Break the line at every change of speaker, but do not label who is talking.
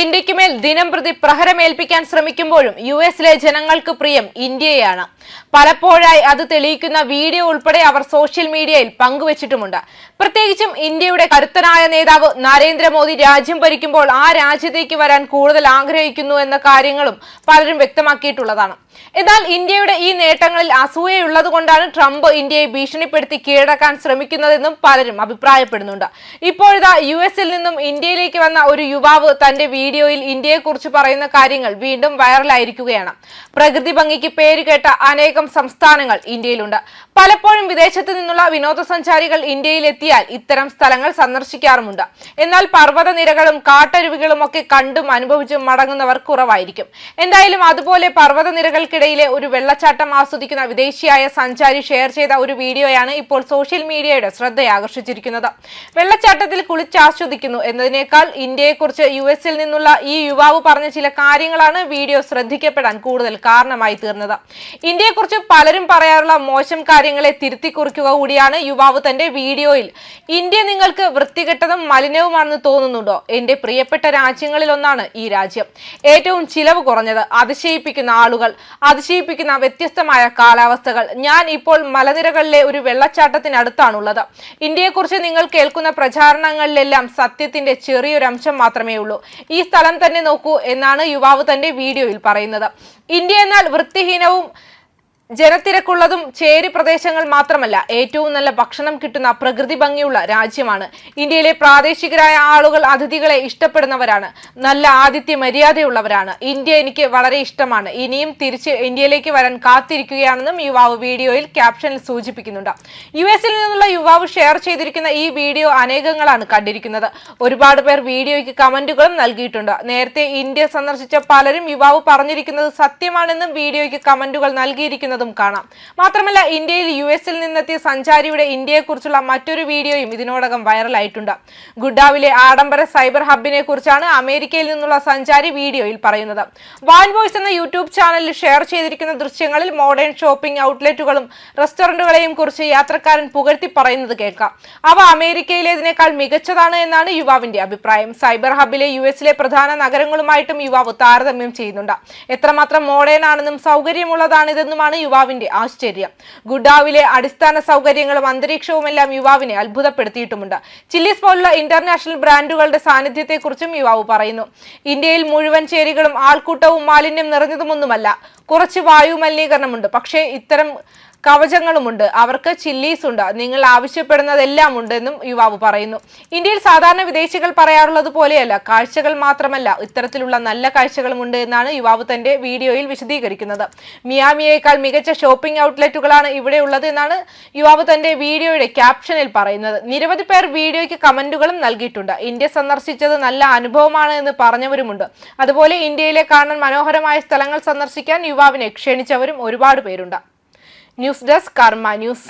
ഇന്ത്യയ്ക്ക് മേൽ ദിനം പ്രതി പ്രഹരമേൽപ്പിക്കാൻ ശ്രമിക്കുമ്പോഴും യു എസിലെ ജനങ്ങൾക്ക് പ്രിയം ഇന്ത്യയാണ് പലപ്പോഴായി അത് തെളിയിക്കുന്ന വീഡിയോ ഉൾപ്പെടെ അവർ സോഷ്യൽ മീഡിയയിൽ പങ്കുവച്ചിട്ടുമുണ്ട്. പ്രത്യേകിച്ചും ഇന്ത്യയുടെ കരുത്തനായ നേതാവ് നരേന്ദ്രമോദി രാജ്യം ഭരിക്കുമ്പോൾ ആ രാജ്യത്തേക്ക് വരാൻ കൂടുതൽ ആഗ്രഹിക്കുന്നു എന്ന കാര്യങ്ങളും പലരും വ്യക്തമാക്കിയിട്ടുള്ളതാണ്. എന്നാൽ ഇന്ത്യയുടെ ഈ നേട്ടങ്ങളിൽ അസൂയയുള്ളതുകൊണ്ടാണ് ട്രംപ് ഇന്ത്യയെ ഭീഷണിപ്പെടുത്തി കീഴടക്കാൻ ശ്രമിക്കുന്നതെന്നും പലരും അഭിപ്രായപ്പെടുന്നുണ്ട്. ഇപ്പോഴിതാ യു എസിൽ നിന്നും ഇന്ത്യയിലേക്ക് വന്ന ഒരു യുവാവ് തന്റെ വീഡിയോയിൽ ഇന്ത്യയെക്കുറിച്ച് പറയുന്ന കാര്യങ്ങൾ വീണ്ടും വൈറലായിരിക്കുകയാണ്. പ്രകൃതി ഭംഗിക്ക് പേരുകേട്ട അനേകം സംസ്ഥാനങ്ങൾ ഇന്ത്യയിലുണ്ട്. പലപ്പോഴും വിദേശത്ത് നിന്നുള്ള വിനോദസഞ്ചാരികൾ ഇന്ത്യയിൽ എത്തിയാൽ ഇത്തരം സ്ഥലങ്ങൾ സന്ദർശിക്കാറുമുണ്ട്. എന്നാൽ പർവത നിരകളും കാട്ടരുവികളും ഒക്കെ കണ്ടും അനുഭവിച്ചും മടങ്ങുന്നവർ കുറവായിരിക്കും. എന്തായാലും അതുപോലെ പർവതനിരകൾക്കിടയിലെ ഒരു വെള്ളച്ചാട്ടം ആസ്വദിക്കുന്ന വിദേശിയായ സഞ്ചാരി ഷെയർ ചെയ്ത ഒരു വീഡിയോയാണ് ഇപ്പോൾ സോഷ്യൽ മീഡിയയുടെ ശ്രദ്ധയാകർഷിച്ചിരിക്കുന്നത്. വെള്ളച്ചാട്ടത്തിൽ കുളിച്ചാസ്വദിക്കുന്നു എന്നതിനേക്കാൾ ഇന്ത്യയെക്കുറിച്ച് യു എസിൽ നിന്നുള്ള ഈ യുവാവ് പറഞ്ഞ ചില കാര്യങ്ങളാണ് വീഡിയോ ശ്രദ്ധിക്കപ്പെടാൻ കൂടുതൽ കാരണമായി തീർന്നത്. ഇന്ത്യയെക്കുറിച്ച് പലരും പറയാറുള്ള മോശം കാര്യങ്ങളെ തിരുത്തി കുറിക്കുക കൂടിയാണ് യുവാവ് തന്റെ വീഡിയോയിൽ. ഇന്ത്യ നിങ്ങൾക്ക് വൃത്തികെട്ടതും മലിനവുമാണെന്ന് തോന്നുന്നുണ്ടോ? എന്റെ പ്രിയപ്പെട്ട രാജ്യങ്ങളിലൊന്നാണ് ഈ രാജ്യം. ഏറ്റവും ചിലവ് കുറഞ്ഞത് അതിശയിപ്പിക്കുന്ന ആളുകൾ. അതിശയിപ്പിക്കുന്ന വ്യത്യസ്തമായ കാലാവസ്ഥകൾ. ഞാൻ ഇപ്പോൾ മലനിരകളിലെ ഒരു വെള്ളച്ചാട്ടത്തിനടുത്താണുള്ളത്. ഇന്ത്യയെക്കുറിച്ച് നിങ്ങൾ കേൾക്കുന്ന പ്രചാരണങ്ങളിലെല്ലാം സത്യത്തിന്റെ ചെറിയൊരു അംശം മാത്രമേ ഉള്ളൂ. ഈ സ്ഥലം തന്നെ നോക്കൂ എന്നാണ് യുവാവ് തന്റെ വീഡിയോയിൽ പറയുന്നത്. ഇന്ത്യ എന്നാൽ വൃത്തിഹീനവും ജനത്തിരക്കുള്ളതും ചേരി പ്രദേശങ്ങൾ മാത്രമല്ല ഏറ്റവും നല്ല ഭക്ഷണം കിട്ടുന്ന പ്രകൃതി ഭംഗിയുള്ള രാജ്യമാണ്. ഇന്ത്യയിലെ പ്രാദേശികരായ ആളുകൾ അതിഥികളെ ഇഷ്ടപ്പെടുന്നവരാണ്. നല്ല ആതിഥ്യ മര്യാദയുള്ളവരാണ്. ഇന്ത്യ എനിക്ക് വളരെ ഇഷ്ടമാണ്. ഇനിയും തിരിച്ച് ഇന്ത്യയിലേക്ക് വരാൻ കാത്തിരിക്കുകയാണെന്നും യുവാവ് വീഡിയോയിൽ ക്യാപ്ഷനിൽ സൂചിപ്പിക്കുന്നുണ്ട്. യു എസിൽ നിന്നുള്ള യുവാവ് ഷെയർ ചെയ്തിരിക്കുന്ന ഈ വീഡിയോ അനേകങ്ങളാണ് കണ്ടിരിക്കുന്നത്. ഒരുപാട് പേർ വീഡിയോയ്ക്ക് കമന്റുകളും നൽകിയിട്ടുണ്ട്. നേരത്തെ ഇന്ത്യ സന്ദർശിച്ച പലരും യുവാവ് പറഞ്ഞിരിക്കുന്നത് സത്യമാണെന്നും വീഡിയോയ്ക്ക് കമന്റുകൾ നൽകിയിരിക്കുന്നത് ചെയ്യുന്നതും കാണാം. മാത്രമല്ല ഇന്ത്യയിൽ യു എസിൽ നിന്നെത്തിയ സഞ്ചാരിയുടെ ഇന്ത്യയെക്കുറിച്ചുള്ള മറ്റൊരു വീഡിയോയും ഇതിനോടകം വൈറലായിട്ടുണ്ട്. ഗുഡാവിലെ ആഡംബര സൈബർ ഹബിനെ കുറിച്ചാണ് അമേരിക്കയിൽ നിന്നുള്ള സഞ്ചാരി വീഡിയോയിൽ പറയുന്നത്. വാൻ വോയ്സ് എന്ന യൂട്യൂബ് ചാനലിൽ ഷെയർ ചെയ്തിരിക്കുന്ന ദൃശ്യങ്ങളിൽ മോഡേൺ ഷോപ്പിംഗ് ഔട്ട്ലെറ്റുകളും റെസ്റ്റോറന്റുകളെയും കുറിച്ച് യാത്രക്കാരൻ പുകഴ്ത്തി പറയുന്നത് കേൾക്കാം. അവ അമേരിക്കയിലേതിനേക്കാൾ മികച്ചതാണ് എന്നാണ് യുവാവിന്റെ അഭിപ്രായം. സൈബർ ഹബിലെ യു എസിലെ പ്രധാന നഗരങ്ങളുമായിട്ടും യുവാവ് താരതമ്യം ചെയ്യുന്നുണ്ട്. എത്രമാത്രം മോഡേൺ ആണെന്നും സൗകര്യമുള്ളതാണിതെന്നുമാണ് യുവാവിന്റെ ആശ്ചര്യം. ഗുഡാവിലെ അടിസ്ഥാന സൗകര്യങ്ങളും അന്തരീക്ഷവുമെല്ലാം യുവാവിനെ അത്ഭുതപ്പെടുത്തിയിട്ടുമുണ്ട്. ചില്ലീസ് പോലുള്ള ഇന്റർനാഷണൽ ബ്രാൻഡുകളുടെ സാന്നിധ്യത്തെക്കുറിച്ചും യുവാവ് പറയുന്നു. ഇന്ത്യയിൽ മുഴുവൻ ചേരികളും ആൾക്കൂട്ടവും മാലിന്യം നിറഞ്ഞതുമൊന്നുമല്ല. കുറച്ച് വായു മലിനീകരണമുണ്ട്. പക്ഷേ ഇത്തരം കവചങ്ങളുമുണ്ട്. അവർക്ക് ചില്ലീസ് ഉണ്ട്. നിങ്ങൾ ആവശ്യപ്പെടുന്നതെല്ലാം ഉണ്ടെന്നും യുവാവ് പറയുന്നു. ഇന്ത്യയിൽ സാധാരണ വിദേശികൾ പറയാറുള്ളത് പോലെയല്ല. കാഴ്ചകൾ മാത്രമല്ല. ഇത്തരത്തിലുള്ള നല്ല കാഴ്ചകളും ഉണ്ട് എന്നാണ് യുവാവ് തന്റെ വീഡിയോയിൽ വിശദീകരിക്കുന്നത്. മിയാമിയേക്കാൾ മികച്ച ഷോപ്പിംഗ് ഔട്ട്ലെറ്റുകളാണ് ഇവിടെ ഉള്ളത് എന്നാണ് യുവാവ് തന്റെ വീഡിയോയുടെ ക്യാപ്ഷനിൽ പറയുന്നത്. നിരവധി പേർ വീഡിയോയ്ക്ക് കമന്റുകളും നൽകിയിട്ടുണ്ട്. ഇന്ത്യ സന്ദർശിച്ചത് നല്ല അനുഭവമാണ് എന്ന് പറഞ്ഞവരുമുണ്ട്. അതുപോലെ ഇന്ത്യയിലെ കാണാൻ മനോഹരമായ സ്ഥലങ്ങൾ സന്ദർശിക്കാൻ യുവാവിനെ ക്ഷണിച്ചവരും ഒരുപാട് പേരുണ്ട്. ന്യൂസ് ഡെസ്ക് കർമ്മ ന്യൂസ്